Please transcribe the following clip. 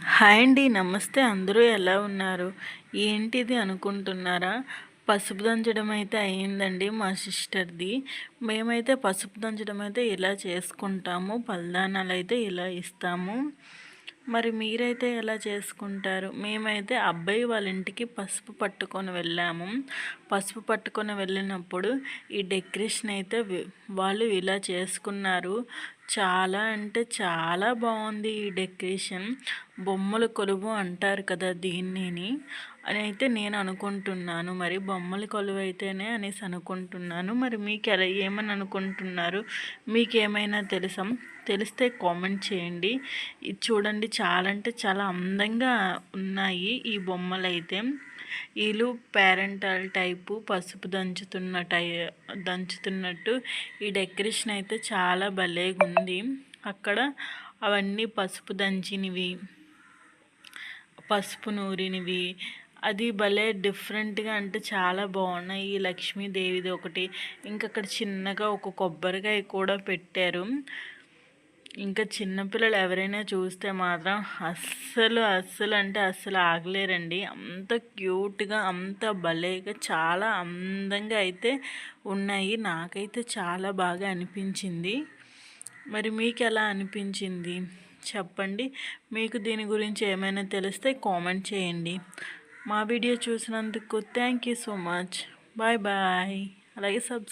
Hi అండి నమస్తే. అందరూ ఎలా ఉన్నారు? ఏంటిది అనుకుంటున్నారా? పసుపు దంచడం అయితే అయ్యిందండి మా సిస్టర్ది. మేమైతే పసుపు దంచడం అయితే ఇలా చేసుకుంటాము? పల్దానాలు అయితే ఇలా ఇస్తాము? మరి మీరైతే ఎలా చేసుకుంటారు? మేమైతే అబ్బాయి వాళ్ళ ఇంటికి పసుపు పట్టుకొని వెళ్ళాము. పసుపు పట్టుకొని వెళ్ళినప్పుడు ఈ డెకరేషన్ అయితే వాళ్ళు ఇలా చేసుకున్నారు. చాలా అంటే చాలా బాగుంది ఈ డెకరేషన్. బొమ్మల కొలువు అంటారు కదా దీన్నిని. అని అయితే నేను అనుకుంటున్నాను. మరి బొమ్మల కొలువు అయితేనే అనేసి అనుకుంటున్నాను. మరి మీకు ఎలా ఏమని అనుకుంటున్నారు? మీకు ఏమైనా తెలుసా? తెలిస్తే కామెంట్ చేయండి. ఇది చూడండి చాలా అంటే చాలా అందంగా ఉన్నాయి ఈ బొమ్మలు అయితే వీళ్ళు పేరెంటల్ టైపు పసుపు దంచుతున్న టై దంచుతున్నట్టు ఈ డెకరేషన్ అయితే చాలా భలేగా ఉంది అక్కడ అవన్నీ పసుపు దంచినవి పసుపు నూరినవి. అది భలే డిఫరెంట్గా అంటే చాలా బాగున్నాయి. ఈ లక్ష్మీదేవిది ఒకటి. ఇంకా అక్కడ చిన్నగా ఒక కొబ్బరికాయ కూడా పెట్టారు. ఇంకా చిన్నపిల్లలు ఎవరైనా చూస్తే మాత్రం అస్సలు అస్సలు అంటే అస్సలు ఆగలేరండి. అంత క్యూట్గా అంత భలేగా చాలా అందంగా అయితే ఉన్నాయి. నాకైతే చాలా బాగా అనిపించింది. మరి మీకు ఎలా అనిపించింది? చెప్పండి. మీకు దీని గురించి ఏమైనా తెలిస్తే కామెంట్ చేయండి. మా వీడియో చూసినందుకు thank you so much. Bye bye. అలాగే సబ్స్క్రైబ్